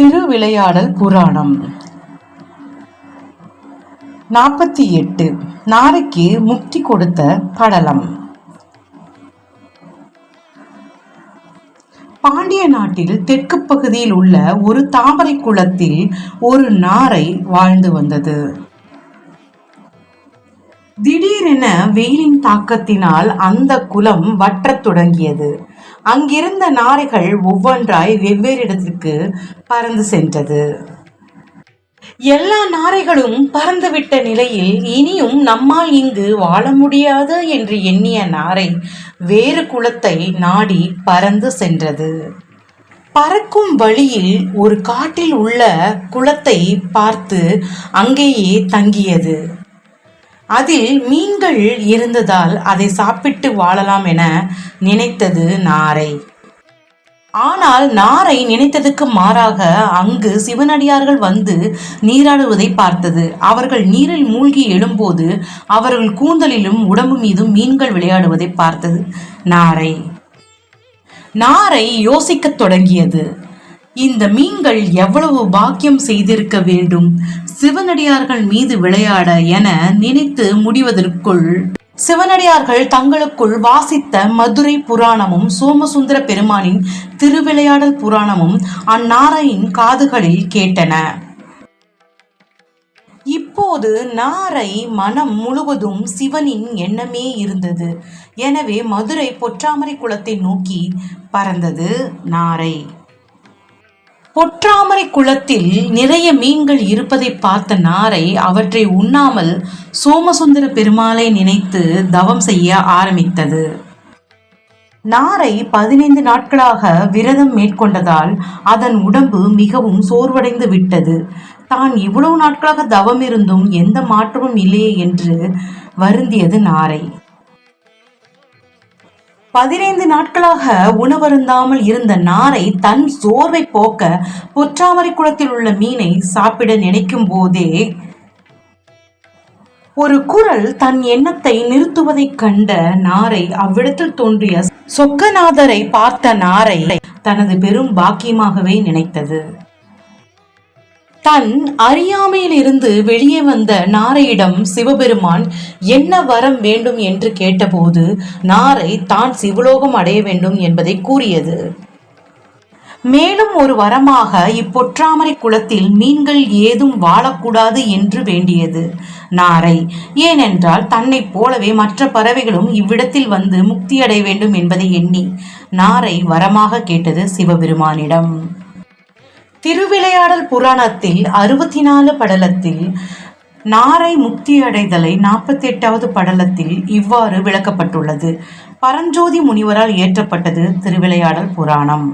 திருவிளையாடல் புராணம். நாற்பத்தி எட்டு. நாரைக்கு முக்தி கொடுத்த படலம். பாண்டிய நாட்டில் தெற்கு பகுதியில் உள்ள ஒரு தாமரை குளத்தில் ஒரு நாரை வாழ்ந்து வந்தது. திடீரென வெயிலின் தாக்கத்தினால் அந்த குளம் வற்றத் தொடங்கியது. அங்கிருந்த நாரைகள் ஒவ்வொன்றாய் வெவ்வேறு இடத்திற்கு பறந்து சென்றது. எல்லா நாரைகளும் பறந்துவிட்ட நிலையில் இனியும் நம்மால் இங்கு வாழ முடியாது என்று எண்ணிய நாரை வேறு குலத்தை நாடி பறந்து சென்றது. பறக்கும் வழியில் ஒரு காட்டில் உள்ள குளத்தை பார்த்து அங்கேயே தங்கியது. அதில் மீன்கள் இருந்ததால் அதை சாப்பிட்டு வாழலாம் என நினைத்தது நாரை. ஆனால் நாரை நினைத்ததுக்கு மாறாக அங்கு சிவனடியார்கள் வந்து நீராடுவதை பார்த்தது. அவர்கள் நீரில் மூழ்கி எழும்போது அவர்கள் கூந்தலிலும் உடம்பு மீதும் மீன்கள் விளையாடுவதை பார்த்தது நாரை. நாரை யோசிக்கத் தொடங்கியது. இந்த மீன்கள் எவ்வளவு பாக்கியம் செய்திருக்க வேண்டும்? சிவனடியார்கள் மீது விளையாட என நினைத்து முடிவதற்குள் சிவனடியார்கள் தங்களுக்குள் வாசித்த மதுரை புராணமும் சோமசுந்தர பெருமானின் திருவிளையாடல் புராணமும் அந்நாரையின் காதுகளில் கேட்டன. இப்போது நாரை மனம் முழுவதும் சிவனின் எண்ணமே இருந்தது. எனவே மதுரை பொற்றாமரை குளத்தை நோக்கி பறந்தது நாரை. பொற்றாமரை குளத்தில் நிறைய மீன்கள் இருப்பதை பார்த்த நாரை அவற்றை உண்ணாமல் சோமசுந்தர பெருமாளை நினைத்து தவம் செய்ய ஆரம்பித்தது. நாரை பதினைந்து நாட்களாக விரதம் மேற்கொண்டதால் அதன் உடம்பு மிகவும் சோர்வடைந்து விட்டது. தான் இவ்வளவு நாட்களாக தவம் இருந்தும் எந்த மாற்றமும் இல்லையே என்று வருந்தியது நாரை. பதினைந்து நாட்களாக உணவருந்தாமல் இருந்த நாரை தன் சோர்வை போக்க பொற்றாமரை குளத்தில் உள்ள மீனை சாப்பிட நினைக்கும் போதே ஒரு குரல் தன் எண்ணத்தை நிறுத்துவதைக் கண்ட நாரை அவ்விடத்தில் தோன்றிய சொக்கநாதரை பார்த்த நாரை தனது பெரும் பாக்கியமாகவே நினைத்தது. தன் அறியாமையிலிருந்து வெளியே வந்த நாரையிடம் சிவபெருமான் என்ன வரம் வேண்டும் என்று கேட்டபோது நாரை தான் சிவலோகம் அடைய வேண்டும் என்பதை கூறியது. மேலும் ஒரு வரமாக இப்பொற்றாமரை குளத்தில் மீன்கள் ஏதும் வாழக்கூடாது என்று வேண்டியது. நாரை ஏனென்றால் தன்னைப் போலவே மற்ற பறவைகளும் இவ்விடத்தில் வந்து முக்தியடைய வேண்டும் என்பதை எண்ணி நாரை வரமாக கேட்டது சிவபெருமானிடம். திருவிளையாடல் புராணத்தில் அறுபத்தி நாலு படலத்தில் நாரை முக்தி அடைதலை நாற்பத்தி எட்டாவது படலத்தில் இவ்வாறு விளக்கப்பட்டுள்ளது. பரஞ்சோதி முனிவரால் இயற்றப்பட்டது திருவிளையாடல் புராணம்.